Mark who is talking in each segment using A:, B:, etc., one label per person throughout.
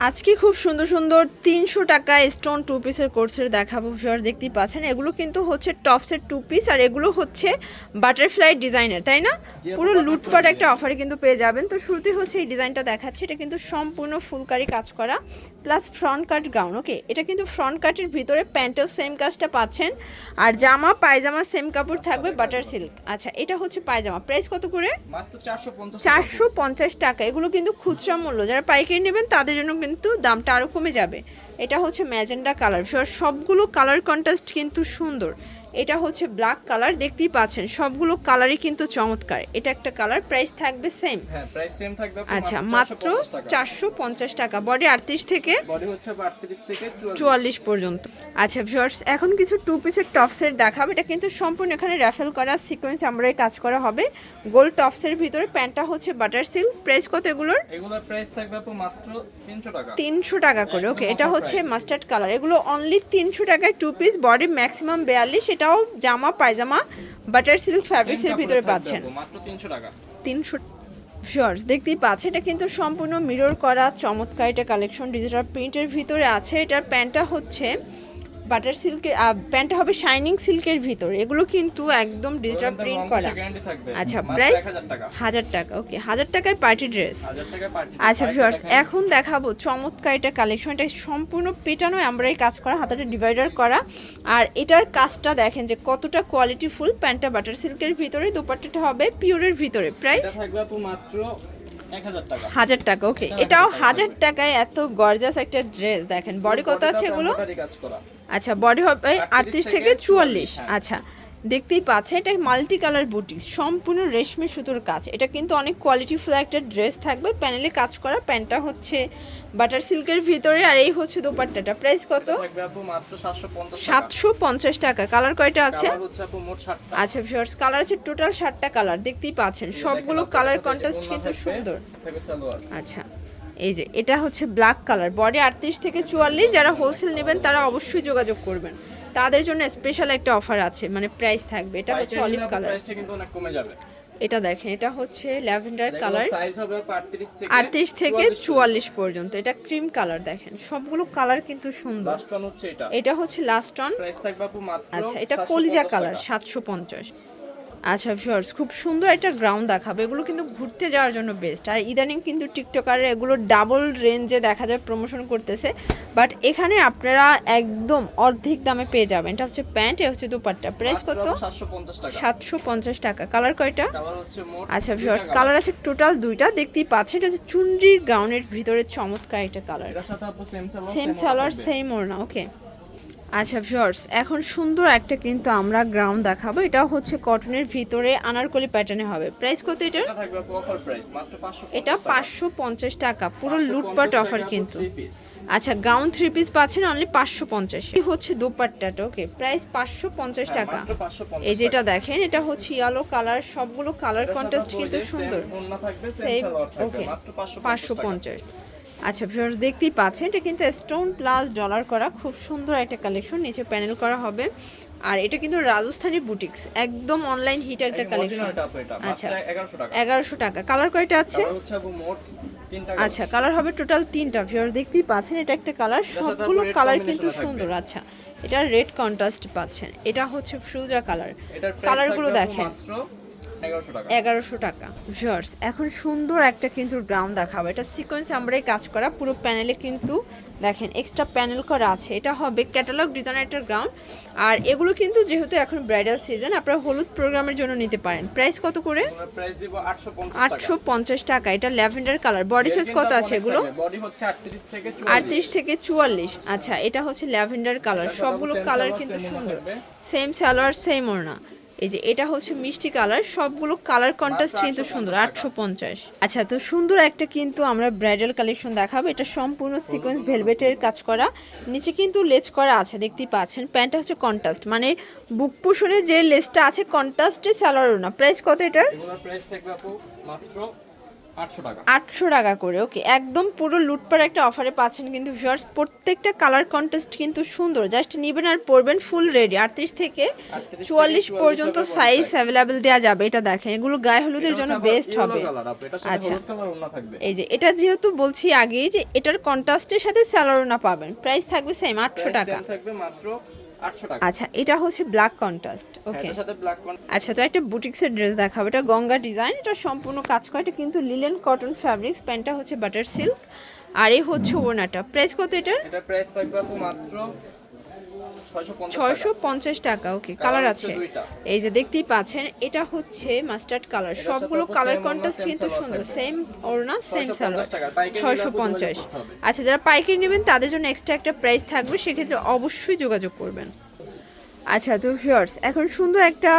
A: আজকে খুব সুন্দর সুন্দর তিনশো টাকা স্টোন টু পিসের কোর্সের দেখাবো ভিউয়ার দেখতেই পাচ্ছেন। এগুলো কিন্তু হচ্ছে টপসের টু পিস আর এগুলো হচ্ছে বাটারফ্লাই ডিজাইনের তাই না? পুরো লুটপাট একটা অফারে কিন্তু পেয়ে যাবেন। তো শুরুতেই হচ্ছে এই ডিজাইনটা দেখাচ্ছে। এটা কিন্তু সম্পূর্ণ ফুলকারি কাজ করা plus front cut gown okay এটা কিন্তু ফ্রন্ট কাটের ভিতরে প্যান্টেও সেম কাজটা পাচ্ছেন। আর জামা পায়জামা সেম কাপড় থাকবে বাটার সিল্ক আচ্ছা এটা হচ্ছে পায়জামা। প্রাইস কত করে? চারশো পঞ্চাশ টাকা। এগুলো কিন্তু খুচরা মূল্য। যারা পাইকারি নেবেন তাদের জন্য কিন্তু দামটা আরও কমে যাবে। এটা হচ্ছে ম্যাজেন্ডা কালার। সবগুলো কালার কন্ট্রাস্ট কিন্তু সুন্দর। এটা হচ্ছে ব্ল্যাক কালার দেখতেই পাচ্ছেন সবগুলো কালারই কিন্তু চমৎকার। এটা একটা কালার প্রাইস থাকবে সেম
B: হ্যাঁ প্রাইস সেম থাকবে
A: আচ্ছা মাত্র
B: 450 টাকা।
A: চারশো পঞ্চাশ টাকা। বডি আটত্রিশ থেকে
B: বডি হচ্ছে 38 থেকে 44
A: চুয়াল্লিশ পর্যন্ত। আচ্ছা ভিউয়ার্স এখন কিছু টু পিসের টপসের দেখাবো। এটা কিন্তু সম্পূর্ণ এখানে র্যাফেল করা সিকোয়েন্স আমরাই কাজ করা হবে। গোল টপসের ভিতরে প্যান্টটা হচ্ছে বাটার সিল্ক প্রাইস কত এগুলোর?
B: এগুলোর প্রাইস থাকবে আপু মাত্র 300 টাকা।
A: তিনশো টাকা করে ওকে এটা হচ্ছে মাস্টার্ড কালার এগুলো অনলি তিনশো টাকায় টু পিস বডি ম্যাক্সিমাম বিয়াল্লিশ এটাও জামা পায়জামা বাটার সিল্ক ফ্যাব্রিক্সের
B: এর
A: ভিতরে পাচ্ছেন।
B: থাকবে আপু, মাত্র 300 টাকা।
A: তিনশো শর্টস দেখতেই পাচ্ছে এটা কিন্তু সম্পূর্ণ মিরর করা চমৎকার এটা কালেকশন ডিজিটাল প্রিন্টের ভিতরে আছে এটার প্যান্টটা হচ্ছে বাটার সিল্কের প্যান্টটা হবে শাইনিং সিল্কের ভিতরে। এগুলো কিন্তু একদম ডিজিটাল প্রিন্ট করা। আচ্ছা প্রাইস হাজার টাকা। ওকে হাজার টাকায় পার্টি ড্রেস
B: 1000 টাকা পার্টি
A: আচ্ছা ভিউয়ার্স এখন দেখাবো চমৎকার এটা কালেকশন এটা সম্পূর্ণ পেটানো আমরা এই কাজ করা হাতাটা ডিভাইডার করা। আর এটার কাজটা দেখেন যে কতটা কোয়ালিটি ফুল প্যান্টটা বাটার সিল্কের ভিতরে দোপাট্টাটা হবে পিওরের ভিতরে। প্রাইস
B: থাকবে মাত্র 1000 টাকা
A: হাজার টাকা। ওকে এটাও
B: হাজার
A: হাজার টাকায় এত গর্জাস একটা ড্রেস দেখেন। বডি কত আছে এগুলো? আচ্ছা বডি হবে আটত্রিশ থেকে চুয়াল্লিশ।
B: 44 হ্যাঁ।
A: আচ্ছা। দেখতেই পাচ্ছেন এটা মাল্টি কালার বুটিক সম্পূর্ণ রেশমি সুতোর কাজ। এটা কিন্তু অনেক কোয়ালিটিফুল একটা ড্রেস থাকবে। প্যানেলে কাজ করা প্যান্টটা হচ্ছে বাটার সিল্কের ভিতরে আর এই হচ্ছে দোপাট্টাটা। প্রাইস কত?
B: এটা আপু মাত্র 750 টাকা।
A: সাতশো পঞ্চাশ টাকা। কালার কয়টা আছে?
B: হচ্ছে আপু মোট 60 টা
A: আচ্ছা ভিউয়ার্স কালার আছে টোটাল ষাটটা কালার দেখতেই পাচ্ছেন সবগুলো কালার কন্ট্রাস্ট কিন্তু সুন্দর। আচ্ছা এই যে এটা হচ্ছে ব্ল্যাক কালার বডি আটত্রিশ থেকে চুয়াল্লিশ যারা হোলসেল নেবেন তারা অবশ্যই যোগাযোগ করবেন। তাদের জন্য স্পেশাল একটা অফার আছে মানে প্রাইস থাকবে। এটা হচ্ছে অলিভ কালার
B: প্রাইসটা কিন্তু অনেক কমে যাবে।
A: এটা দেখেন এটা হচ্ছে ল্যাভেন্ডার কালার
B: সাইজ হবে আপু 38 থেকে
A: আটত্রিশ থেকে চুয়াল্লিশ পর্যন্ত। এটা ক্রিম কালার দেখেন সবগুলো কালার কিন্তু সুন্দর।
B: লাস্ট ওয়ান হচ্ছে এটা।
A: এটা হচ্ছে লাস্ট অন
B: প্রাইস থাকবে মাত্র
A: আচ্ছা এটা কলিজা কালার সাতশো পঞ্চাশ। আচ্ছা ভিউয়ার্স খুব সুন্দর একটা গ্রাউন্ড দেখাবে। এগুলো কিন্তু ঘুরতে যাওয়ার জন্য বেস্ট আর ইদানিং কিন্তু টিকটকারে এগুলো ডাবল রেঞ্জে দেখা যায় প্রমোশন করতেছে। বাট এখানে আপনারা একদম অর্ধেক দামে পেয়ে যাবেন। এটা হচ্ছে প্যান্ট এ হচ্ছে দুপাট্টা। প্রাইস কত?
B: আপু 750 টাকা।
A: সাতশো পঞ্চাশ টাকা। কালার কয়টা? আচ্ছা ভিউয়ার্স কালার আছে টোটাল দুইটা। দেখতেই পাচ্ছেন এটা হচ্ছে চুনরির গাউনের ভিতরে চমৎকার একটা colour
B: same salwar
A: same salwar same ওড়না ওকে আচ্ছা ভিউয়ার্স এখন সুন্দর একটা কিন্তু আমরা গ্রাউন্ড দেখাবো। এটা হচ্ছে কটনের ভিতরে আনারকলি প্যাটার্নে হবে। প্রাইস কত এটার?
B: এটা থাকবে আপু অফার প্রাইস মাত্র 550
A: এটা পাঁচশো পঞ্চাশ টাকা পুরো লুটপাট অফার কিন্তু। আচ্ছা গাউন থ্রি পিস পাচ্ছেন অনলি পাঁচশো পঞ্চাশ। এই হচ্ছে দোপাট্টাটা ওকে প্রাইস পাঁচশো পঞ্চাশ টাকা। এই যেটা দেখেন এটা হচ্ছে ইয়েলো কালার সবগুলো কালার কন্ট্রাস্ট কিন্তু সুন্দর।
B: সেম
A: ওকে পাঁচশো পঞ্চাশ। আচ্ছা ভিউয়ার্স দেখতেই পাচ্ছেন এটা কিন্তু স্টোন প্লাস ডলার করা খুব সুন্দর একটা কালেকশন নিচে প্যানেল করা হবে। আর এটা কিন্তু রাজস্থানি বুটিক্স একদম অনলাইন হিট একটা কালেকশন আচ্ছা এগারোশো টাকা। কালার কয়টা আছে? আচ্ছা কালার হবে টোটাল তিনটা। ভিউয়ার্স দেখতেই পাচ্ছেন এটা একটা কালার সবগুলো কালার কিন্তু সুন্দর আচ্ছা। এটা রেড কন্ট্রাস্ট পাচ্ছেন। এটা হচ্ছে ফ্রুজা কালার কালারগুলো দেখেন।
B: মাত্র 1100 টাকা
A: এগারোশো টাকা। ভিউয়ার্স এখন সুন্দর একটা কিন্তু গ্রাউন্ড দেখাবো। এটা সিকোয়েন্স আমরাই কাজ করা পুরো প্যানেলে কিন্তু দেখেন এক্সট্রা প্যানেল করা আছে। এটা হবে ক্যাটালগ ডিজাইন একটা গ্রাউন্ড আর এগুলো কিন্তু যেহেতু এখন ব্রাইডাল সিজন আপনারা হলুদ প্রোগ্রামের জন্য নিতে পারেন। প্রাইস কত করে?
B: আমরা প্রাইস দিব 850 টাকা।
A: আটশো পঞ্চাশ টাকা। এটা ল্যাভেন্ডার কালার বডি সাইজ কত আছে এগুলো?
B: বডি হচ্ছে 38 থেকে 44
A: আটত্রিশ থেকে চুয়াল্লিশ। আচ্ছা এটা হচ্ছে ল্যাভেন্ডার কালার সবগুলো কালার কিন্তু সুন্দর। সেম সালোয়ার সেম ওড়না এই যে এটা হচ্ছে মিষ্টি কালার সবগুলো কালার কন্ট্রাস্ট কিন্তু সুন্দর আটশো পঞ্চাশ আচ্ছা তো সুন্দর একটা কিন্তু আমরা ব্রাইডাল কালেকশন দেখাবো। এটা সম্পূর্ণ সিকোয়েন্স ভেলভেটের কাজ করা। নিচে কিন্তু লেজ করা আছে দেখতেই পাচ্ছেন। প্যান্টটা হচ্ছে কন্ট্রাস্ট মানে বুক পুশনে যে লেসটা আছে কন্ট্রাস্টে স্যালারও না। প্রাইস কত এটার?
B: প্রাইস থাকবে মাত্র আটশো টাকা।
A: করে ওকে একদম পুরো লুটপার একটা অফারে পাচ্ছেন কিন্তু ভিউয়ার্স প্রত্যেকটা কালার কন্টেস্ট কিন্তু সুন্দর জাস্ট নেবেন আর পরবেন ফুল রেডি আটত্রিশ থেকে চুয়াল্লিশ পর্যন্ত সাইজ অ্যাভেলেবেল দেওয়া যাবে এটা দেখেন এগুলো গায়ে হলুদের জন্য বেস্ট হবে। আচ্ছা। এই যে এটা যেহেতু বলছি আগেই যে এটার কন্ট্রাস্টের সাথে স্যালোনা পাবেন প্রাইস থাকবে সেম আটশো টাকা।
B: থাকবে মাত্র আটশো টাকা
A: আচ্ছা এটা হচ্ছে ব্ল্যাক কন্ট্রাস্ট ওকে আচ্ছা তো একটা বুটিক্সের ড্রেস দেখাবো। এটা গঙ্গা ডিজাইন এটা সম্পূর্ণ কাজ করা এটা কিন্তু লিলেন কটন ফ্যাব্রিক্স প্যান্টটা হচ্ছে বাটার সিল্ক আর এই হচ্ছে ওনাটা প্রাইস কত এটার?
B: এটা প্রাইস থাকবে মাত্র ছয়শো পঞ্চাশ
A: টাকা। ওকে কালার আছে। এই যে দেখতেই পাচ্ছেন এটা হচ্ছে মাস্টার্ড কালার সবগুলো কালার কন্ট্রাস্ট কিন্তু সুন্দর
B: সেম
A: সেম না সেম
B: 650
A: সালোয়ার ছয়শো পঞ্চাশ। আচ্ছা যারা পাইকারি নেবেন তাদের জন্য এক্সট্রা একটা প্রাইস থাকবে সেক্ষেত্রে অবশ্যই যোগাযোগ করবেন। আচ্ছা তো ভিউয়ার্স এখন সুন্দর একটা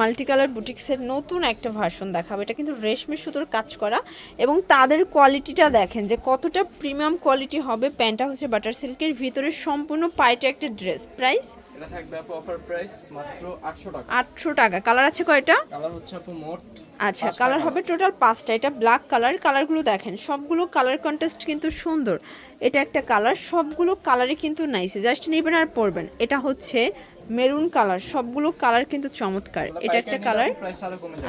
A: মাল্টি কালার বুটিক্সের নতুন একটা ভার্সন দেখাবো। এটা কিন্তু রেশমি সুতোর কাজ করা এবং তাদের কোয়ালিটিটা দেখেন যে কতটা প্রিমিয়াম কোয়ালিটি হবে। প্যান্টটা হচ্ছে বাটার সিল্কের ভিতরে সম্পূর্ণ পাইটে একটা ড্রেস প্রাইস
B: এটা থাকবে আপু অফার প্রাইস মাত্র আটশো টাকা।
A: আটশো টাকা। কালার আছে কয়টা?
B: কালার হচ্ছে আপু মোট
A: আচ্ছা কালার হবে টোটাল পাঁচটা। এটা ব্ল্যাক কালার কালারগুলো দেখেন সবগুলো কালার কন্টেস্ট কিন্তু সুন্দর। এটা একটা কালার সবগুলো কালারই কিন্তু নাইস জাস্ট নেবেন আর পরবেন। এটা হচ্ছে মেরুন কালার সবগুলো কালার কিন্তু চমৎকার। এটা একটা কালার?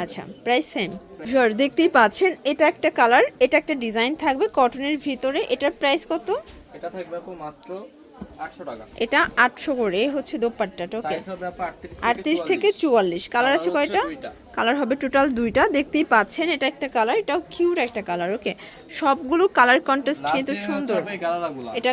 A: আচ্ছা প্রাইস সেম ভিউয়ার দেখতেই পাচ্ছেন এটা একটা কালার এটা একটা ডিজাইন থাকবে কটনের ভিতরে। এটার প্রাইস কত?
B: এটা থাকবে মাত্র
A: এটা আটশো করে হচ্ছে দোপাট্টাটা ওকে
B: আটত্রিশ
A: থেকে চুয়াল্লিশ। কালার আছে কয়টা। কালার হবে টোটাল দুইটা দেখতেই পাচ্ছেন এটা একটা কালার এটাও কিউট একটা কালার ওকে? সবগুলো কালার কন্টেস্ট কিন্তু সুন্দর। এটা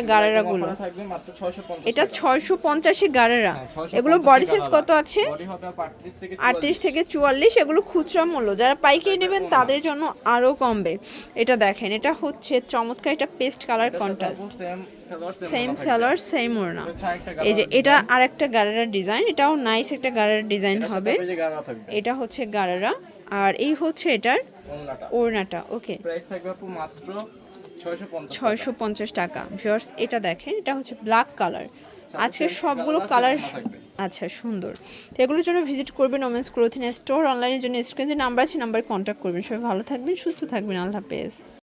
B: মাত্র 650
A: এটা ছয়শো পঞ্চাশে গাড়েরা
B: হ্যাঁ, 650
A: এগুলো বডি সাইজ কত আছে?
B: বডি হবে আপু 38 থেকে
A: আটত্রিশ থেকে চুয়াল্লিশ এগুলো খুচরা মূল্য। যারা পাইকারি নেবেন তাদের জন্য আরও কমবে। এটা দেখেন এটা হচ্ছে চমৎকার এটা paste colour contrast
B: same salwar
A: same ওড়না এই যে এটা আর একটা গাড়ারা ডিজাইন এটাও নাইস একটা গাড়ারা ডিজাইন হবে। এটা হচ্ছে গাড়ারা আর এই হচ্ছে এটার
B: ওড়নাটা।
A: ওকে।
B: প্রাইস থাকবে আপু মাত্র 650
A: ছয়শো পঞ্চাশ টাকা। ভিউয়ার্স এটা দেখেন এটা হচ্ছে ব্ল্যাক কালার। আজকে সবগুলো কালার আচ্ছা সুন্দর। তো এগুলোর জন্য ভিজিট করবেন ওমেন্স ক্লোথিং স্টোর অনলাইনের জন্য স্ক্রিনে নাম্বার আছে নাম্বার কন্ট্যাক্ট করবেন। সবাই ভালো থাকবেন সুস্থ থাকবেন। আল্লাহ হাফেজ।